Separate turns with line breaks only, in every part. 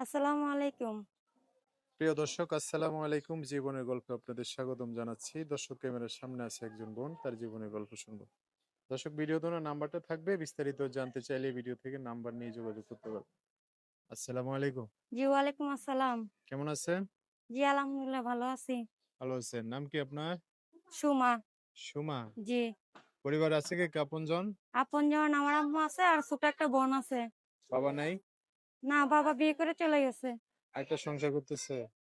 আসসালামু আলাইকুম।
প্রিয় দর্শক আসসালামু আলাইকুম। জীবনের গল্পে আপনাদের স্বাগতম জানাচ্ছি। দর্শক ক্যামেরার সামনে আছে একজন বোন তার জীবনের গল্প শুনব। দর্শক ভিডিও তো নাম্বারটা থাকবে। বিস্তারিত জানতে চাইলে ভিডিও থেকে নাম্বার নিয়ে যোগাযোগ করতে পারবেন আসসালামু আলাইকুম।
জি ওয়ালাইকুম আসসালাম।
কেমন আছেন?
জি আলহামদুলিল্লাহ ভালো আছি।
ভালো আছেন। নাম কি আপনার?
সুমা।
সুমা।
জি।
পরিবার আছে কি? আপনজন?
আপন যেমন আমার আম্মা আছে আর ছোট একটা বোন আছে।
বাবা নাই?
না বাবা বিয়ে করে চলে গেছে।
আরেকটা সংসার করতেছে?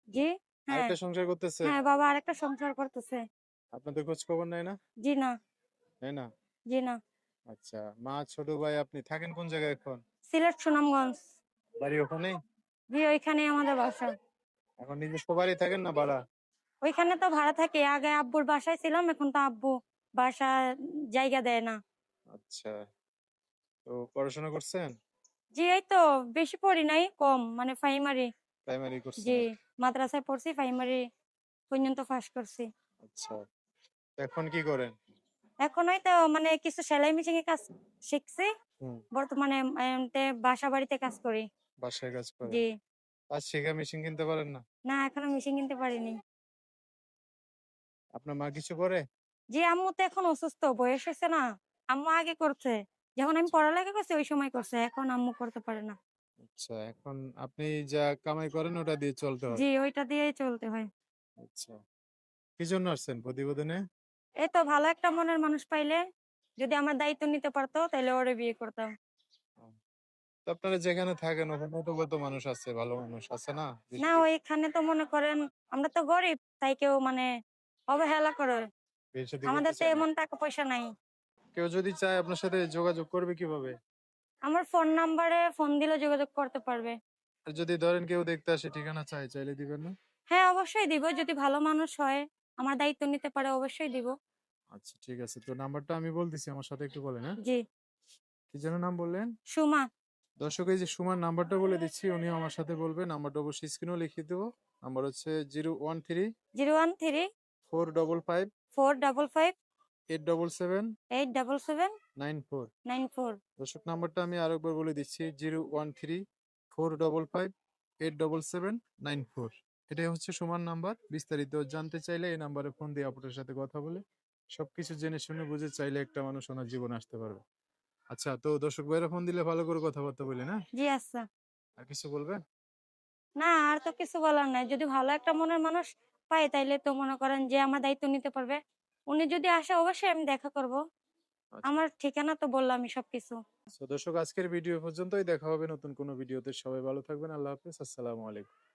জি হ্যাঁ।
আরেকটা সংসার করতেছে?
হ্যাঁ বাবা আরেকটা সংসার করতেছে।
আপনাদের খোঁজ খবর নাই না?
জি না।
তাই না?
জি না।
আচ্ছা মা ছোট ভাই আপনি থাকেন কোন জায়গায় এখন?
সিলেট সুনামগঞ্জ।
বাড়ি ওখানেই?
জি ওইখানে আমাদের বাসা।
এখন নিজস্ব বাড়ি থাকেন না ভাড়া?
ওইখানে তো ভাড়া থাকে। আগে আব্বুর বাসায় ছিলাম এখন তো আব্বু বাসা জায়গা দেয় না।
আচ্ছা। তো পড়াশোনা করছেন?
জি এই তো বেশি পড়ি নাই কম। মানে প্রাইমারি
প্রাইমারি করছেন
জি মাদ্রাসায় পড়ছি প্রাইমারি পর্যন্ত পাস করছি।
আচ্ছা। এখন কি করেন?
এখন হয়তো মানে কিছু সেলাই মেশিন এর কাজ শিখছি। বর্তমানে বাসা বাড়িতে কাজ করি।
বাসায় কাজ করেন?
জি।
আর শেখা মেশিন কিনতে পারেন না?
না এখনও মেশিন কিনতে পারিনি।
আপনার মা কিছু করে?
জি আম্মু তো এখন অসুস্থ বয়স হয়েছে না। আম্মু আগে করছে। যখন আমি পড়ালেখা করছি ওই সময় করছে। এখন আম্মু করতে পারে না।
আচ্ছা এখন আপনি যা কামাই করেন ওটা দিয়ে চলতে হয়।
জি ওইটা দিয়েই চলতে হয়।
আচ্ছা। কি জন্য আসছেন প্রতিবেদনে?
এই তো ভালো একটা মনের মানুষ পাইলে যদি আমার দায়িত্ব নিতে পারতো তাহলে ওরে বিয়ে করতাম।
তো আপনারা যেখানে থাকেন ওখানে তো কত মানুষ আছে ভালো মানুষ আছে না?
না ওইখানে তো মনে করেন আমরা তো গরিব তাই কেউ মানে অবহেলা করে। আমাদের তো এমন টাকা পয়সা নাই।
কেউ যদি চায় আপনার সাথে যোগাযোগ করবে কীভাবে?
আমার ফোন নাম্বারে ফোন দিলে যোগাযোগ করতে পারবে।
আর যদি ধরেন কেউ দেখতে আসে ঠিকানা চাই চাইলে দিবেন না?
হ্যাঁ অবশ্যই দিব। যদি ভালো মানুষ হয় আমার দায়িত্ব নিতে পারে অবশ্যই দিব।
আচ্ছা ঠিক আছে। তো নাম্বারটা আমি বলতেছি আমার সাথে একটু বলেন হ্যাঁ?
জি।
কি যেন নাম বললেন?
সুমা।
দর্শক এই যে সুমার নাম্বারটা বলে দিচ্ছি উনিও আমার সাথে বলবে। নাম্বারটা অবশ্যই স্ক্রিনেও লিখে দেবো। নাম্বার হচ্ছে zero one three
zero one three
four double five
four double five
eight double seven
eight double seven
nine four
nine four
দর্শক নাম্বারটা আমি আরেকবার বলে দিচ্ছি zero one three four double five eight double seven nine four এটাই হচ্ছে সুমার number. বিস্তারিত জানতে চাইলে এই নাম্বারে ফোন দিয়ে আপনার সাথে কথা বলে সবকিছু জেনে শুনে বুঝে চাইলে একটা মানুষ ওনার জীবনে আসতে পারবে। আচ্ছা তো দর্শক ভাইরা ফোন দিলে ভালো করে কথাবার্তা বলি না?
জি আচ্ছা।
আর কিছু বলবেন?
না আর তো কিছু বলার নাই। যদি ভালো একটা মনের মানুষ পাই তাইলে তো মনে করেন যে আমার দায়িত্ব নিতে পারবে। উনি যদি আসে অবশ্যই আমি দেখা করব।
আচ্ছা।
আমার ঠিকানা তো বললাম সবকিছু।
তো দর্শক আজকের ভিডিও পর্যন্তই। দেখা হবে নতুন কোনো ভিডিওতে। সবাই ভালো থাকবেন। আল্লাহ হাফেজ। আসসালামু আলাইকুম।